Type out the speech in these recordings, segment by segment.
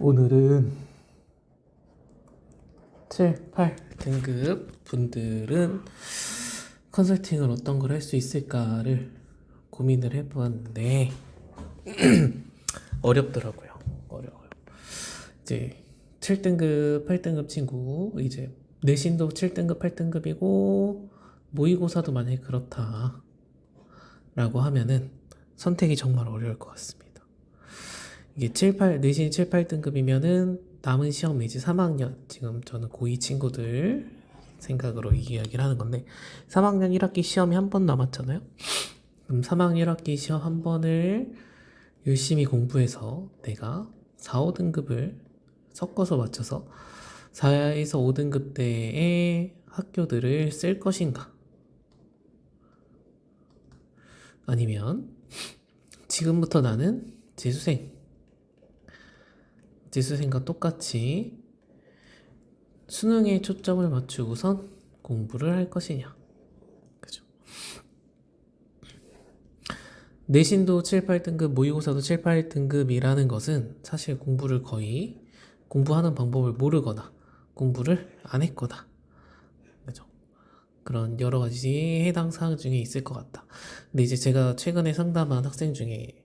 오늘은 7, 8 등급 분들은 컨설팅을 어떤 걸 할 수 있을까를 고민을 해보았는데 어렵더라고요. 어려워요. 이제 7등급, 8등급 친구 이제 내신도 7등급, 8등급이고 모의고사도 만약에 그렇다 라고 하면은 선택이 정말 어려울 것 같습니다. 이게 7, 8, 내신이 7, 8등급이면은 남은 시험이 이제 3학년, 지금 저는 고2 친구들 생각으로 이 이야기를 하는 건데, 3학년 1학기 시험이 한 번 남았잖아요? 그럼 3학년 1학기 시험 한 번을 열심히 공부해서 내가 4, 5등급을 섞어서 맞춰서 4에서 5등급 대의 학교들을 쓸 것인가? 아니면 지금부터 나는 재수생 재수생과 똑같이 수능에 초점을 맞추고선 공부를 할 것이냐. 그죠? 내신도 7, 8등급, 모의고사도 7, 8등급이라는 것은 사실 공부를 거의 공부하는 방법을 모르거나 공부를 안 했거나 그죠? 그런 여러 가지 해당 사항 중에 있을 것 같다. 근데 이제 제가 최근에 상담한 학생 중에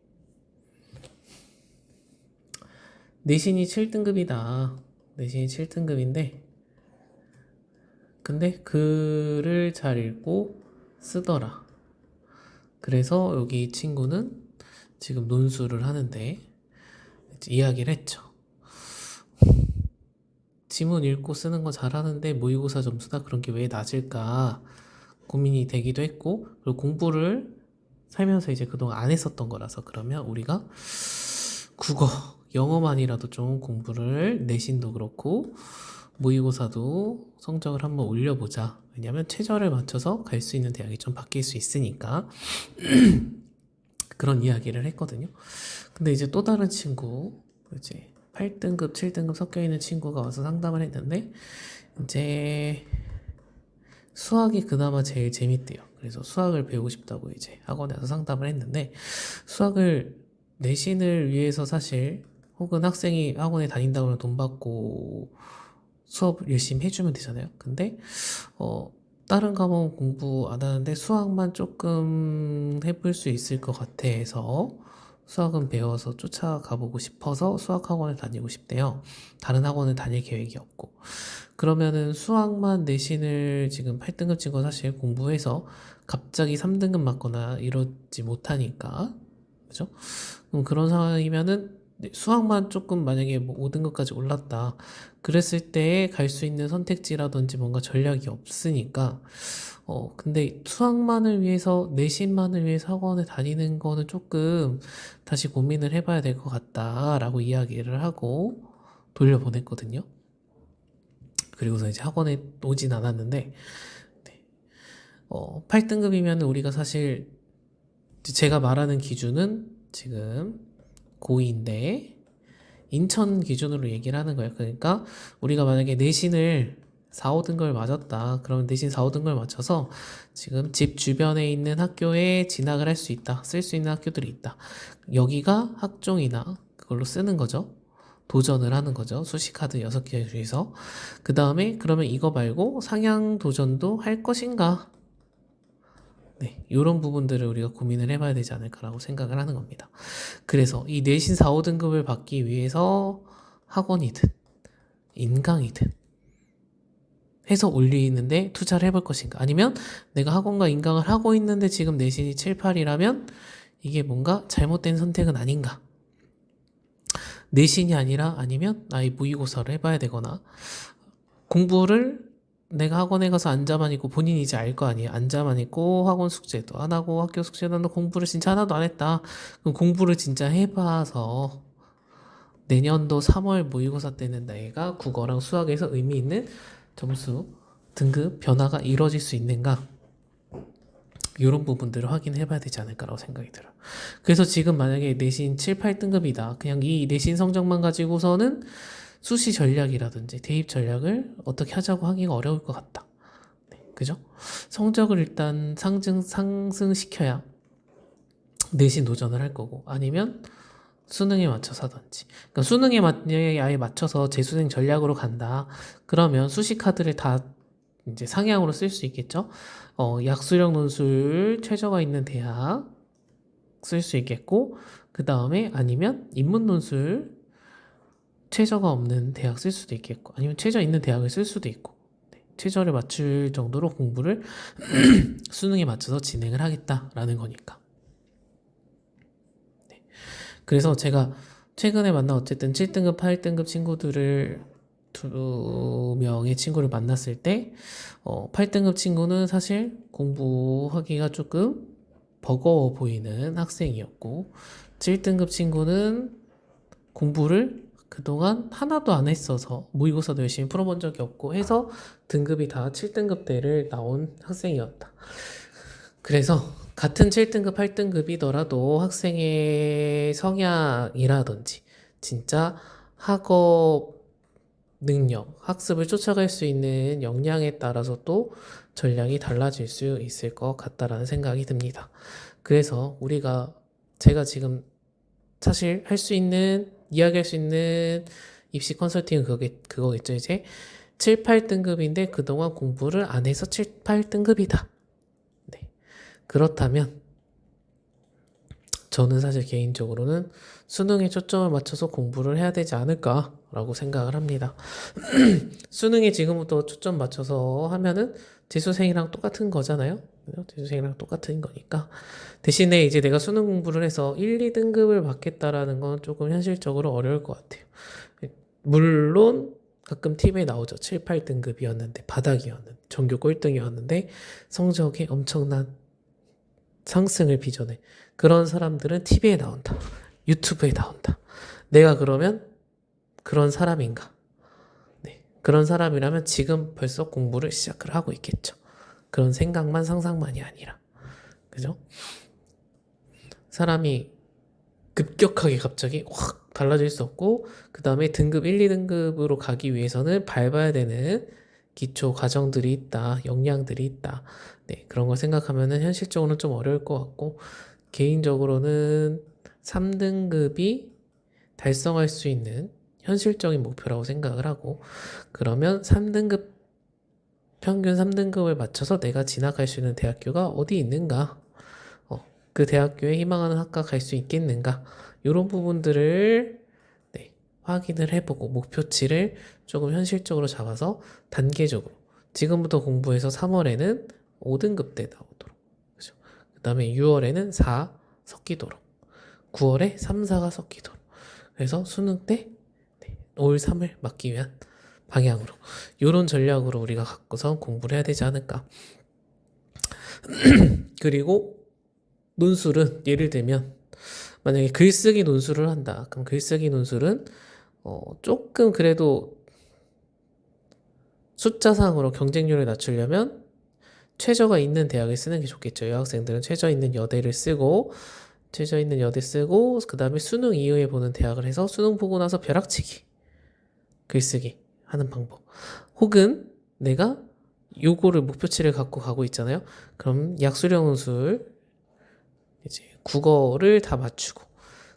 내신이 7등급이다. 내신이 7등급인데, 근데 글을 잘 읽고 쓰더라. 그래서 여기 친구는 지금 논술을 하는데, 이야기를 했죠. 지문 읽고 쓰는 거 잘하는데 모의고사 점수다 그런 게 왜 낮을까 고민이 되기도 했고, 그리고 공부를 살면서 이제 그동안 안 했었던 거라서 그러면 우리가 국어, 영어만이라도 좀 공부를 내신도 그렇고 모의고사도 성적을 한번 올려보자. 왜냐면 최저를 맞춰서 갈 수 있는 대학이 좀 바뀔 수 있으니까 그런 이야기를 했거든요. 근데 이제 또 다른 친구 이제 8등급, 7등급 섞여 있는 친구가 와서 상담을 했는데 이제 수학이 그나마 제일 재밌대요. 그래서 수학을 배우고 싶다고 이제 학원에 서 상담을 했는데 수학을 내신을 위해서 사실 혹은 학생이 학원에 다닌다고 하면 돈 받고 수업 열심히 해주면 되잖아요. 근데 어 다른 과목 공부 안 하는데 수학만 조금 해볼 수 있을 것 같아서 수학은 배워서 쫓아가 보고 싶어서 수학 학원을 다니고 싶대요. 다른 학원을 다닐 계획이 없고. 그러면은 수학만 내신을 지금 8등급 친구 사실 공부해서 갑자기 3등급 맞거나 이러지 못하니까. 그죠? 그럼 그런 상황이면은 네, 수학만 조금 만약에 뭐 5등급까지 올랐다. 그랬을 때 갈 수 있는 선택지라든지 뭔가 전략이 없으니까 어 근데 수학만을 위해서 내신만을 위해서 학원에 다니는 거는 조금 다시 고민을 해봐야 될 것 같다라고 이야기를 하고 돌려보냈거든요. 그리고서 이제 학원에 오진 않았는데 네. 어 8등급이면 우리가 사실 제가 말하는 기준은 지금 고2인데 인천 기준으로 얘기를 하는 거예요. 그러니까 우리가 만약에 내신을 4, 5등급을 맞았다. 그러면 내신 4, 5등급을 맞춰서 지금 집 주변에 있는 학교에 진학을 할 수 있다. 쓸 수 있는 학교들이 있다. 여기가 학종이나 그걸로 쓰는 거죠. 도전을 하는 거죠. 수시카드 6개 중에서. 그 다음에 그러면 이거 말고 상향 도전도 할 것인가? 네, 이런 부분들을 우리가 고민을 해봐야 되지 않을까라고 생각을 하는 겁니다. 그래서 이 내신 4, 5등급을 받기 위해서 학원이든 인강이든 해서 올리는데 투자를 해볼 것인가? 아니면 내가 학원과 인강을 하고 있는데 지금 내신이 7, 8이라면 이게 뭔가 잘못된 선택은 아닌가? 내신이 아니라 아니면 아예 모의고사를 해봐야 되거나 공부를 내가 학원에 가서 앉아만 있고 본인이 이제 알 거 아니에요. 앉아만 있고 학원 숙제도 안 하고 학교 숙제도 안 하고 공부를 진짜 하나도 안 했다. 그럼 공부를 진짜 해봐서 내년도 3월 모의고사 때는 내가 국어랑 수학에서 의미 있는 점수 등급 변화가 이루어질 수 있는가? 이런 부분들을 확인해 봐야 되지 않을까라고 생각이 들어요. 그래서 지금 만약에 내신 7, 8등급이다. 그냥 이 내신 성적만 가지고서는 수시 전략이라든지 대입 전략을 어떻게 하자고 하기가 어려울 것 같다. 네, 그죠? 성적을 일단 상승, 상승시켜야 내신 도전을 할 거고, 아니면 수능에 맞춰서 하든지. 그러니까 수능에 만약에 아예 맞춰서 재수생 전략으로 간다. 그러면 수시 카드를 다 이제 상향으로 쓸 수 있겠죠. 어, 약수령 논술 최저가 있는 대학 쓸 수 있겠고, 그 다음에 아니면 인문 논술 최저가 없는 대학 쓸 수도 있겠고, 아니면 최저 있는 대학을 쓸 수도 있고, 네, 최저를 맞출 정도로 공부를 수능에 맞춰서 진행을 하겠다라는 거니까. 그래서 제가 최근에 만난 어쨌든 7등급, 8등급 친구들을 두 명의 친구를 만났을 때, 어, 8등급 친구는 사실 공부하기가 조금 버거워 보이는 학생이었고, 7등급 친구는 공부를 그동안 하나도 안 했어서 모의고사도 열심히 풀어본 적이 없고 해서 등급이 다 7등급대를 나온 학생이었다. 그래서 같은 7등급, 8등급이더라도 학생의 성향이라든지 진짜 학업 능력, 학습을 쫓아갈 수 있는 역량에 따라서 또 전략이 달라질 수 있을 것 같다라는 생각이 듭니다. 그래서 우리가 제가 지금 사실 할 수 있는 이야기할 수 있는 입시 컨설팅은 그게 그거겠죠. 이제 7, 8등급인데 그동안 공부를 안 해서 7, 8등급이다. 네. 그렇다면 저는 사실 개인적으로는 수능에 초점을 맞춰서 공부를 해야 되지 않을까라고 생각을 합니다. 수능에 지금부터 초점 맞춰서 하면은 재수생이랑 똑같은 거잖아요. 재수생이랑 똑같은 거니까. 대신에 이제 내가 수능 공부를 해서 1, 2등급을 받겠다라는 건 조금 현실적으로 어려울 것 같아요. 물론 가끔 TV에 나오죠. 7, 8등급이었는데 바닥이었는데 전교 꼴등이었는데 성적에 엄청난 상승을 빚어내. 그런 사람들은 TV에 나온다. 유튜브에 나온다. 내가 그러면 그런 사람인가? 네. 그런 사람이라면 지금 벌써 공부를 시작을 하고 있겠죠. 그런 생각만 상상만이 아니라. 그죠? 사람이 급격하게 갑자기 확 달라질 수 없고, 그 다음에 등급 1, 2등급으로 가기 위해서는 밟아야 되는 기초 과정들이 있다, 역량들이 있다. 네, 그런 걸 생각하면은 현실적으로는 좀 어려울 것 같고, 개인적으로는 3등급이 달성할 수 있는 현실적인 목표라고 생각을 하고, 그러면 3등급, 평균 3등급을 맞춰서 내가 진학할 수 있는 대학교가 어디 있는가? 어, 그 대학교에 희망하는 학과 갈 수 있겠는가? 이런 부분들을 네, 확인을 해보고 목표치를 조금 현실적으로 잡아서 단계적으로 지금부터 공부해서 3월에는 5등급 대 나오도록 그죠? 그 다음에 6월에는 4 섞이도록 9월에 3, 4가 섞이도록 그래서 수능 때 네, 올 3을 막기 위한 방향으로. 이런 전략으로 우리가 갖고서 공부를 해야 되지 않을까. 그리고 논술은 예를 들면 만약에 글쓰기 논술을 한다. 그럼 글쓰기 논술은 어, 조금 그래도 숫자상으로 경쟁률을 낮추려면 최저가 있는 대학을 쓰는 게 좋겠죠. 여학생들은 최저 있는 여대를 쓰고 최저 있는 여대 쓰고 그 다음에 수능 이후에 보는 대학을 해서 수능 보고 나서 벼락치기 글쓰기 하는 방법. 혹은 내가 요거를 목표치를 갖고 가고 있잖아요. 그럼 약수령 논술 이제 국어를 다 맞추고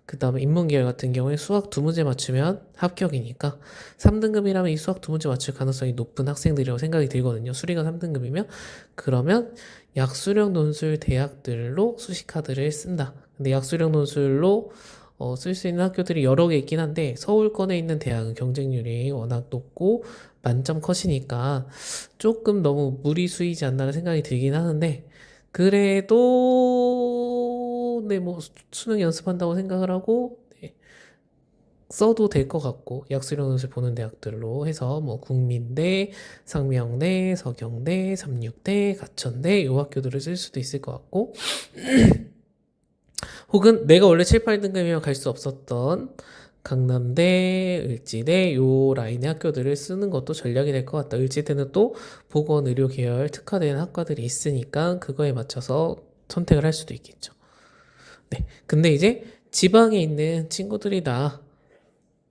그 다음에 인문계열 같은 경우에 수학 두 문제 맞추면 합격이니까 3등급이라면 이 수학 두 문제 맞출 가능성이 높은 학생들이라고 생각이 들거든요. 수리가 3등급이면 그러면 약수령 논술 대학들로 수시카드를 쓴다. 근데 약수령 논술로 어, 쓸 수 있는 학교들이 여러 개 있긴 한데 서울권에 있는 대학은 경쟁률이 워낙 높고 만점 컷이니까 조금 너무 무리수이지 않나 생각이 들긴 하는데 그래도 네 뭐 수능 연습한다고 생각을 하고 네, 써도 될 것 같고 논술 보는 대학들로 해서 뭐 국민대, 상명대, 서경대, 삼육대, 가천대 요 학교들을 쓸 수도 있을 것 같고 혹은 내가 원래 7, 8등급이면 갈 수 없었던 강남대, 을지대 요 라인의 학교들을 쓰는 것도 전략이 될 것 같다. 을지대는 또 보건 의료 계열 특화된 학과들이 있으니까 그거에 맞춰서 선택을 할 수도 있겠죠. 네. 근데 이제 지방에 있는 친구들이 다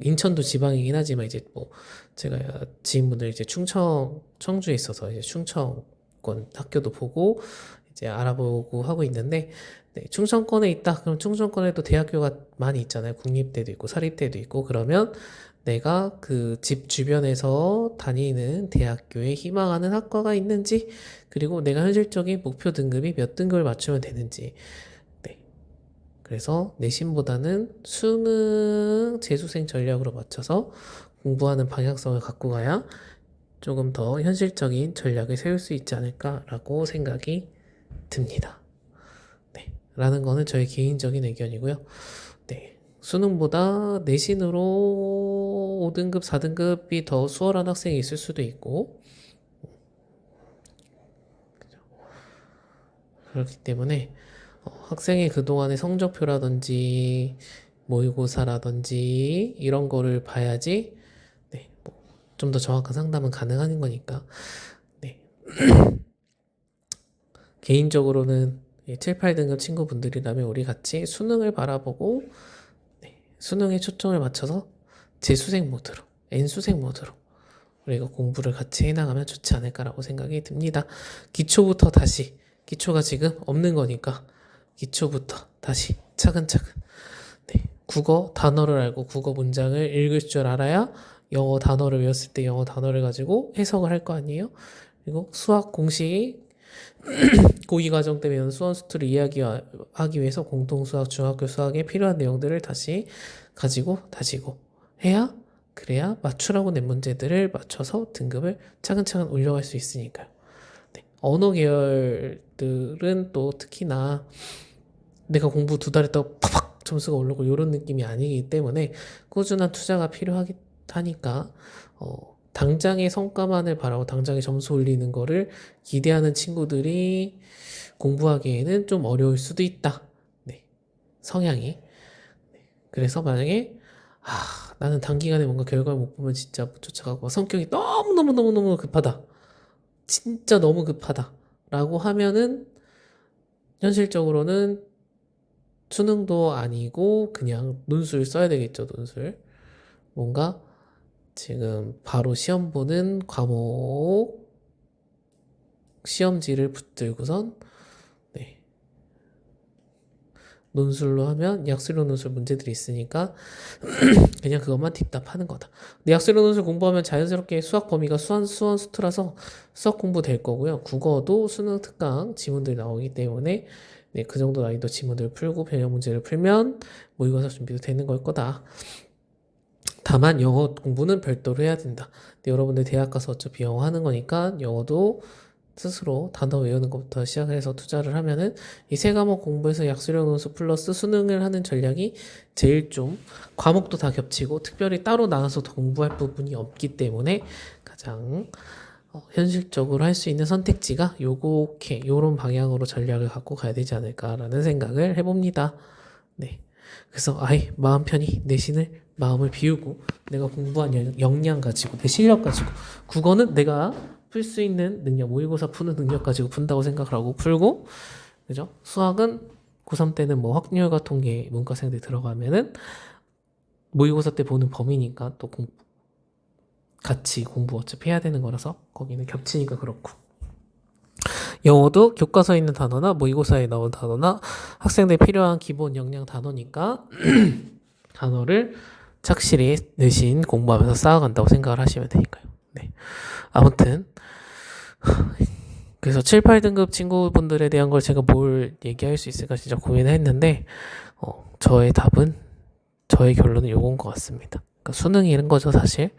인천도 지방이긴 하지만 이제 뭐 제가 지인분들 이제 충청 청주에 있어서 이제 충청권 학교도 보고 이제 알아보고 하고 있는데 네, 충청권에 있다. 그럼 충청권에도 대학교가 많이 있잖아요. 국립대도 있고 사립대도 있고 그러면 내가 그 집 주변에서 다니는 대학교에 희망하는 학과가 있는지 그리고 내가 현실적인 목표 등급이 몇 등급을 맞추면 되는지 네. 그래서 내신보다는 수능 재수생 전략으로 맞춰서 공부하는 방향성을 갖고 가야 조금 더 현실적인 전략을 세울 수 있지 않을까라고 생각이 듭니다. 네. 라는 거는 저의 개인적인 의견이고요. 네. 수능보다 내신으로 5등급, 4등급이 더 수월한 학생이 있을 수도 있고. 그렇기 때문에 어, 학생의 그동안의 성적표라든지 모의고사라든지 이런 거를 봐야지 네, 뭐 좀더 정확한 상담은 가능한 거니까 네. 개인적으로는 7, 8등급 친구분들이라면 우리 같이 수능을 바라보고 네, 수능에 초점을 맞춰서 재수생 모드로, N수생 모드로 우리가 공부를 같이 해나가면 좋지 않을까라고 생각이 듭니다. 기초부터 다시, 기초가 지금 없는 거니까 기초부터 다시 차근차근 네, 국어 단어를 알고 국어 문장을 읽을 줄 알아야 영어 단어를 외웠을 때 영어 단어를 가지고 해석을 할 거 아니에요? 그리고 수학 공식 고위 과정 때 배운 수원 수투를 이야기하기 위해서 공통 수학, 중학교 수학에 필요한 내용들을 다시 가지고 다지고 해야 그래야 맞추라고 낸 문제들을 맞춰서 등급을 차근차근 올려갈 수 있으니까요. 네, 언어 계열들은 또 특히나 내가 공부 두 달 했다고 팍팍 점수가 오르고 이런 느낌이 아니기 때문에 꾸준한 투자가 필요하기 하니까 어, 당장의 성과만을 바라고 당장의 점수 올리는 거를 기대하는 친구들이 공부하기에는 좀 어려울 수도 있다. 네. 성향이. 네. 그래서 만약에 아, 나는 단기간에 뭔가 결과를 못 보면 진짜 못 쫓아가고 성격이 너무너무너무너무 급하다. 진짜 너무 급하다. 라고 하면은 현실적으로는 수능도 아니고 그냥 논술 써야 되겠죠, 논술. 뭔가 지금 바로 시험 보는 과목 시험지를 붙들고선 네. 논술로 하면 약수령 논술 문제들이 있으니까 그냥 그것만 딥답하는 거다. 근데 약수령 논술 공부하면 자연스럽게 수학 범위가 수원 수원 수투라서 수학 공부 될 거고요. 국어도 수능 특강 지문들이 나오기 때문에 네, 그 정도 난이도 지문들을 풀고 변형 문제를 풀면 모의고사 준비도 되는 걸 거다. 다만 영어 공부는 별도로 해야 된다. 근데 여러분들 대학 가서 어차피 영어 하는 거니까 영어도 스스로 단어 외우는 것부터 시작해서 투자를 하면은 이 세 과목 공부해서 약수령 논술 플러스 수능을 하는 전략이 제일 좀 과목도 다 겹치고 특별히 따로 나눠서 공부할 부분이 없기 때문에 가장 어, 현실적으로 할 수 있는 선택지가 요렇게 요런 방향으로 전략을 갖고 가야 되지 않을까라는 생각을 해봅니다. 네. 그래서 아예 마음 편히 내신을 마음을 비우고 내가 공부한 역- 역량 가지고 내 실력 가지고 국어는 내가 풀 수 있는 능력 모의고사 푸는 능력 가지고 푼다고 생각을 하고 풀고 그죠? 수학은 고3 때는 뭐 확률과 통계 문과생들 들어가면은 모의고사 때 보는 범위니까 또 공, 같이 공부 어차피 해야 되는 거라서 거기는 겹치니까 그렇고 영어도 교과서에 있는 단어나 모의고사에 나온 단어나 학생들 필요한 기본 역량 단어니까 단어를 착실히 내신 공부하면서 쌓아간다고 생각을 하시면 되니까요. 네. 아무튼 그래서 7, 8등급 친구분들에 대한 걸 제가 뭘 얘기할 수 있을까 진짜 고민을 했는데 어, 저의 답은 저의 결론은 요건 것 같습니다. 그러니까 수능이 이런 거죠 사실.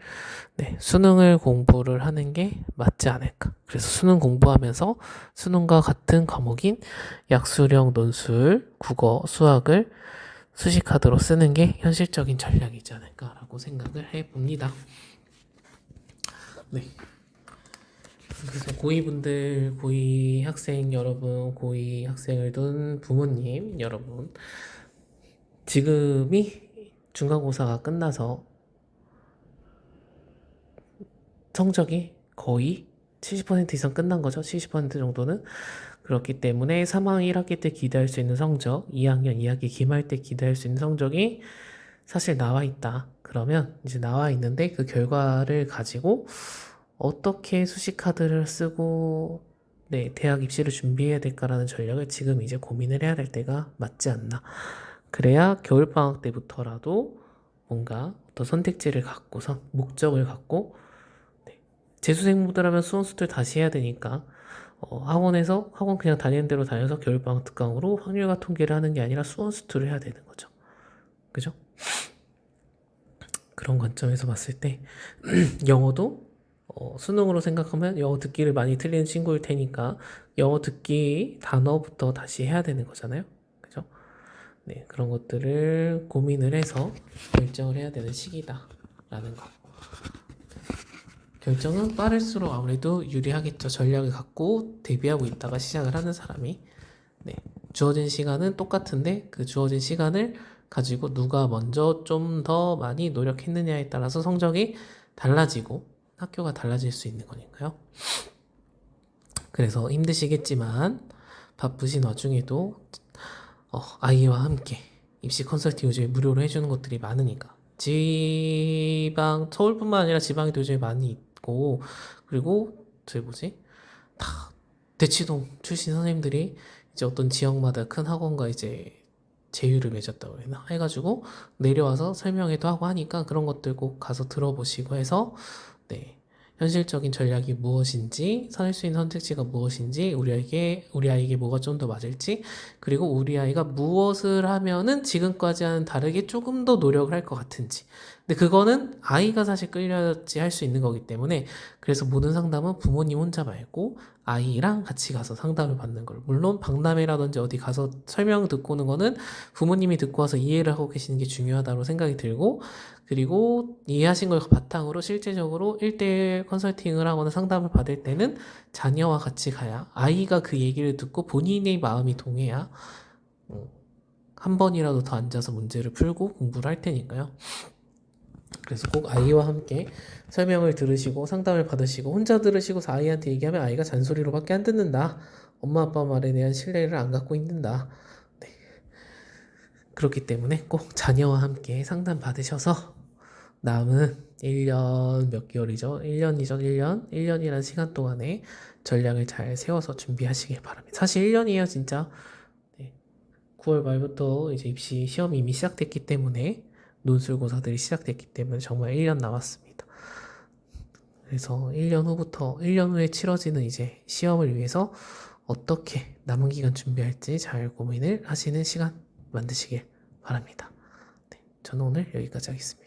네, 수능을 공부를 하는 게 맞지 않을까. 그래서 수능 공부하면서 수능과 같은 과목인 약수령, 논술, 국어, 수학을 수식카드로 쓰는 게 현실적인 전략이지 않을까라고 생각을 해봅니다. 네. 그래서 고2분들, 고2 학생 여러분, 고2 학생을 둔 부모님 여러분, 지금이 중간고사가 끝나서 성적이 거의 70% 이상 끝난 거죠. 70% 정도는. 그렇기 때문에 3학년 1학기 때 기대할 수 있는 성적, 2학년 2학기 기말 때 기대할 수 있는 성적이 사실 나와 있다. 그러면 이제 나와 있는데 그 결과를 가지고 어떻게 수식카드를 쓰고 네, 대학 입시를 준비해야 될까라는 전략을 지금 이제 고민을 해야 될 때가 맞지 않나. 그래야 겨울방학 때부터라도 뭔가 어떤 선택지를 갖고서 목적을 갖고 네, 재수생분들하면 수원수들 다시 해야 되니까 어, 학원에서 학원 그냥 다니는 대로 다녀서 겨울방학 특강으로 확률과 통계를 하는 게 아니라 수원 수투를 해야 되는 거죠. 그죠? 그런 관점에서 봤을 때 영어도 어, 수능으로 생각하면 영어 듣기를 많이 틀리는 친구일 테니까 영어 듣기 단어부터 다시 해야 되는 거잖아요. 그죠? 네, 그런 것들을 고민을 해서 결정을 해야 되는 시기다라는 거. 결정은 빠를수록 아무래도 유리하겠죠. 전략을 갖고 대비하고 있다가 시작을 하는 사람이. 네. 주어진 시간은 똑같은데 그 주어진 시간을 가지고 누가 먼저 좀 더 많이 노력했느냐에 따라서 성적이 달라지고 학교가 달라질 수 있는 거니까요. 그래서 힘드시겠지만 바쁘신 와중에도 어, 아이와 함께 입시 컨설팅 요즘에 무료로 해주는 것들이 많으니까 지방 서울뿐만 아니라 지방에도 요즘에 많이 있고 그리고 저기 뭐지? 다 대치동 출신 선생님들이 이제 어떤 지역마다 큰 학원과 이제 제휴를 맺었다고 해나 해가지고 내려와서 설명회도 하고 하니까 그런 것들 꼭 가서 들어보시고 해서 네. 현실적인 전략이 무엇인지 찾을 수 있는 선택지가 무엇인지 우리 아이에게 우리 아이에게 뭐가 좀 더 맞을지 그리고 우리 아이가 무엇을 하면은 지금까지와는 다르게 조금 더 노력을 할 것 같은지 근데 그거는 아이가 사실 끌려야지 할 수 있는 거기 때문에 그래서 모든 상담은 부모님 혼자 말고 아이랑 같이 가서 상담을 받는 걸 물론 박람회라든지 어디 가서 설명 듣고 오는 거는 부모님이 듣고 와서 이해를 하고 계시는 게 중요하다고 생각이 들고 그리고 이해하신 걸 바탕으로 실제적으로 1대1 컨설팅을 하거나 상담을 받을 때는 자녀와 같이 가야 아이가 그 얘기를 듣고 본인의 마음이 동해야 어, 한 번이라도 더 앉아서 문제를 풀고 공부를 할 테니까요. 그래서 꼭 아이와 함께 설명을 들으시고 상담을 받으시고 혼자 들으시고 아이한테 얘기하면 아이가 잔소리로밖에 안 듣는다. 엄마 아빠 말에 대한 신뢰를 안 갖고 있는다. 네. 그렇기 때문에 꼭 자녀와 함께 상담 받으셔서 남은 1년 몇 개월이죠? 1년이죠, 1년? 1년이라는 시간 동안에 전략을 잘 세워서 준비하시길 바랍니다. 사실 1년이에요, 진짜. 네. 9월 말부터 이제 입시 시험이 이미 시작됐기 때문에 논술고사들이 시작됐기 때문에 정말 1년 남았습니다. 그래서 1년 후부터 1년 후에 치러지는 이제 시험을 위해서 어떻게 남은 기간 준비할지 잘 고민을 하시는 시간 만드시길 바랍니다. 네, 저는 오늘 여기까지 하겠습니다.